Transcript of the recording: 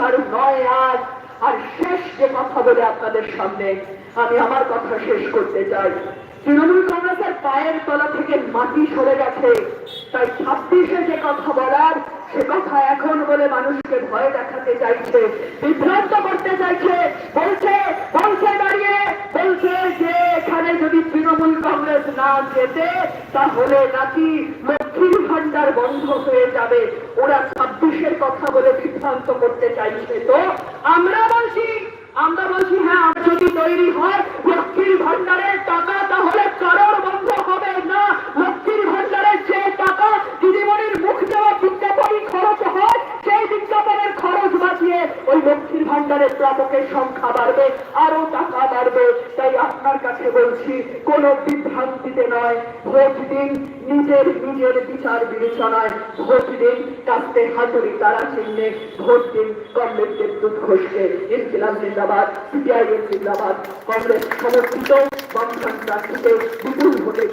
দরকার নয় আর আর শেষ যে কথা বলে আপনাদের সামনে, আমি আমার কথা শেষ করতে চাই। তৃণমূল কংগ্রেসের পায়ের তলা থেকে মাটি সরে গেছে। তাই ছাব্বিশে যে কথা বলার, সে কথা এখন বলে মানুষকে ভয় দেখাতে চাইছে, বিভ্রান্ত করতে চাইছে। বলছে বলছে দাঁড়িয়ে, বলছে যে এখানে যদি তৃণমূল কংগ্রেস না যেতে তাহলে নাকি লক্ষ্মীর ভান্ডার বন্ধ হয়ে যাবে। ওরা কথা বলে বিভ্রান্ত করতে চাইছে। তো আমরা বলছি আমরা বলছি হ্যাঁ আমরা যদি তৈরি হয় ওই লক্ষ্মীর ভান্ডারের প্রাপকের সংখ্যা বাড়বে, আরও টাকা বাড়বে। তাই আপনার কাছে বলছি, কোন বিভ্রান্তিতে নয়। ভোট দিন নিজের নিজের বিচার বিবেচনায়। ভোট দিন কাস্তে হাতুড়ি তারা চিহ্নে। ভোট দিন কংগ্রেস দেবদূত ঘোষকে ইনকিলাব জিন্দাবাদ সিপিআইএম জিন্দাবাদ। কংগ্রেস সমর্থিত বামফ্রন্ট প্রার্থীকে বিপুল ভোটে